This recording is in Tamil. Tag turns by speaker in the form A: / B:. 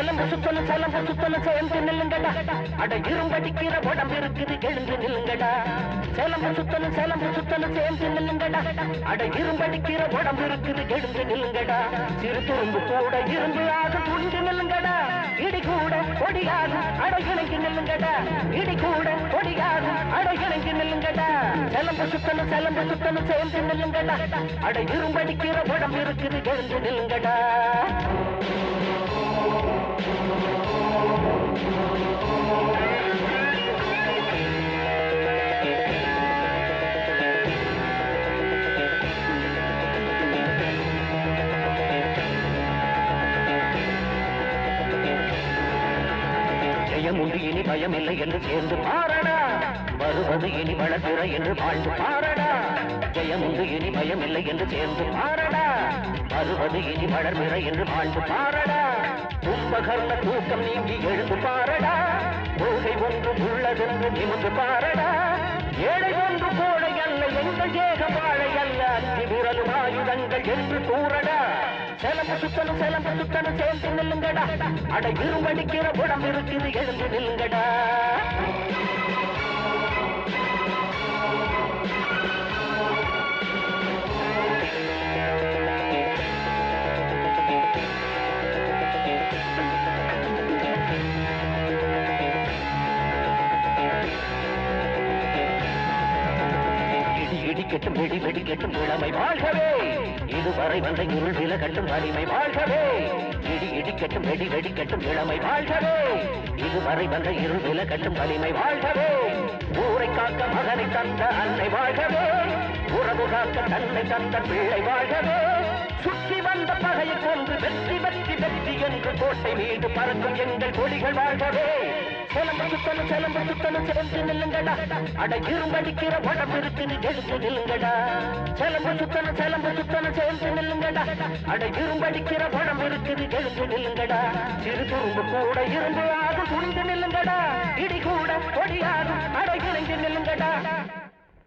A: சிலம்பு சுத்தலும் சேர்ந்து நில்லுங்கடா அட இரும்படிக்கிற உடம்பு இருக்குது எழுந்து நில்லுங்கடா. சிலம்பு சுத்தலும் சிலம்பு சுத்தலும் சேர்ந்து நில்லுங்கடா. அட இரும்படிக்கிற உடம்பு இருக்குது எழுந்து நில்லுங்கடா. சிறு துரும்பு கூட இரும்பு ஆக துணிந்து நில்லுங்கடா. இடி கூட கொடியாக அட நில்லுங்கடா. இடி கூட கொடியாக அட நில்லுங்கடா. சிலம்பு சுத்தலும் சிலம்பு சுத்தலும் சேர்ந்து நில்லுங்கடா. அட இரும்படிக்கிற உடம்பு இருக்குது எழுந்து நில்லுங்கடா. பயம் உண்டு இனி பயம் இல்லை என்று சேர்ந்து பாரடா. வருவது இனி வளர்கிற என்று வாழ்ந்து பாரடா. ஜெயம் உண்டு இனி பயம் இல்லை என்று சேர்ந்து பாரடா. வருவது இனி வளர்கிற என்று வாழ்ந்து பாரடா. கும்பகர்ண தூக்கம் நீங்கி எழுந்து பாரடா. கொள்கை ஒன்று உள்ளதென்று நிமிந்து பாரடா. ஏழை ஒன்று கோழை அல்ல எங்கள் ஏக வாழை அல்ல. அஞ்சு விரலும் ஆயுதங்கள் என்று கூறடா. சிலம்பு சுத்தனும் சிலம்பு சுத்தனும் சேர்ந்து நில்லுங்கடா. அட இரும்படிக்கிற உடம்பு இருக்குது எழுந்து நில்லுங்கடா. இடி வெடி வெடி வெடிக்கட்டும் இளமை வாழ்கவே. இதுவரை வந்த இருள் விலகட்டும் வலிமை வாழ்கவே. இடி இடிக்கட்டும் வெடி வெடிக்கட்டும் இளமை வாழ்கவே. இதுவரை வந்த இருள் விலகட்டும் வலிமை வாழ்கவே. ஊரை காக்க மகனை தந்த அன்னை வாழ்கவே. உறவு காக்க தன்னை தந்த பிள்ளை வாழ்கவே. சுற்றி வந்த பகையை கொன்று வெற்றி வெற்றி வெற்றி என்று கோட்டை மீது பறக்கும் எங்கள் கொடிகள் வாழ்கவே. சிலம்பு சுத்தணும் சிலம்பு சுத்தணும் சேர்ந்து நில்லுங்கடா. அட இரும்படிக்கிற உடம்பு இருக்குது எழுந்து நில்லுங்கடா. சிலம்பு சுத்தணும் சிலம்பு சுத்தணும் சேர்ந்து நில்லுங்கடா. அட இரும்படிக்கிற உடம்பு இருக்குது எழுந்து நில்லுங்கடா. சிறு துரும்பு கூட இருந்து ஆகும் துணிந்து நில்லுங்கடா.